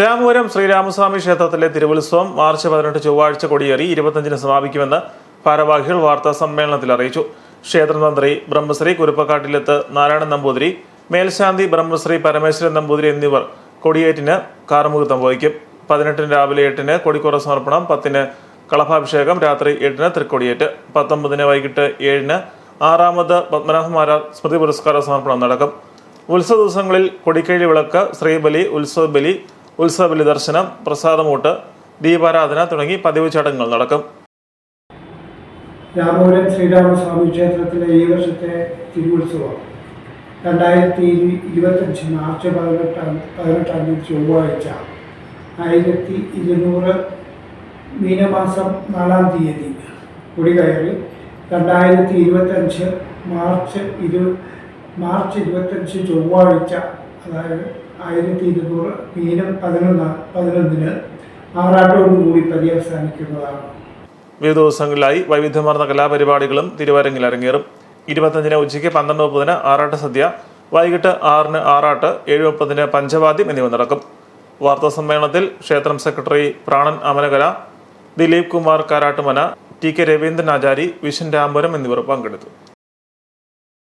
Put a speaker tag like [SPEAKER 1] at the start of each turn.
[SPEAKER 1] രാമപുരം ശ്രീരാമസ്വാമി ക്ഷേത്രത്തിലെ തിരുവുത്സവം മാർച്ച് പതിനെട്ട് ചൊവ്വാഴ്ച കൊടിയേറി ഇരുപത്തഞ്ചിന് സമാപിക്കുമെന്ന് ഭാരവാഹികൾ വാർത്താ സമ്മേളനത്തിൽ അറിയിച്ചു. ക്ഷേത്രതന്ത്രി ബ്രഹ്മശ്രീ കുരുപ്പക്കാട്ടിലെത്ത് നാരായണൻ നമ്പൂതിരി മേൽശാന്തി ബ്രഹ്മശ്രീ പരമേശ്വരൻ നമ്പൂതിരി എന്നിവർ കൊടിയേറ്റിന് കാർമുഹൂർത്തം വഹിക്കും. പതിനെട്ടിന് രാവിലെ എട്ടിന് കൊടിക്കുറ സമർപ്പണം പത്തിന് കളഭാഭിഷേകം രാത്രി എട്ടിന് തൃക്കൊടിയേറ്റ് പത്തൊമ്പതിന് വൈകിട്ട് ഏഴിന് ആറാമത് പത്മനാഭമാര സ്മൃതി പുരസ്കാര സമർപ്പണം നടക്കും. ഉത്സവ ദിവസങ്ങളിൽ കൊടിക്കഴി വിളക്ക് ശ്രീബലി ഉത്സവബലി ഉത്സവബലി ദർശനം പ്രസാദമൂട്ട് ദീപാരാധന തുടങ്ങി പതിവ് ചടങ്ങുകൾ നടക്കും.
[SPEAKER 2] രാമപുരം ശ്രീരാമസ്വാമി ക്ഷേത്രത്തിലെ ഈ വർഷത്തെ തിരുവുത്സവം രണ്ടായിരത്തി ഇരു- ഇരുപത്തഞ്ച് മാർച്ച് പതിനെട്ടാം പതിനെട്ടാം തീയതി ചൊവ്വാഴ്ച ആയിരത്തി ഇരുന്നൂറ് മീനമാസം നാലാം തീയതി കുടികയറി രണ്ടായിരത്തി ഇരുപത്തഞ്ച് മാർച്ച് ഇരു മാർച്ച് ഇരുപത്തഞ്ച് ചൊവ്വാഴ്ച അതായത് ആയിരത്തി ഇരുന്നൂറ് മീനം പതിനൊന്ന് പതിനൊന്നിന് ആറാട്ടോടുകൂടി പര്യവസാനിക്കുന്നതാണ്.
[SPEAKER 1] വിവിധ ദിവസങ്ങളിലായി വൈവിധ്യമാർന്ന കലാപരിപാടികളും തിരുവരങ്ങിൽ അരങ്ങേറും. ഇരുപത്തഞ്ചിന് ഉച്ചയ്ക്ക് പന്ത്രണ്ട് മുപ്പതിന് ആറാട്ട് സദ്യ വൈകിട്ട് ആറിന് ആറാട്ട് ഏഴ് മുപ്പതിന് പഞ്ചവാദ്യം എന്നിവ നടക്കും. വാർത്താ സമ്മേളനത്തിൽ ക്ഷേത്രം സെക്രട്ടറി പ്രാണൻ അമനകല ദിലീപ് കുമാർ കാരാട്ടുമന ടി കെ രവീന്ദ്രൻ ആചാരി വിഷൻ രാംപുരം എന്നിവർ പങ്കെടുത്തു.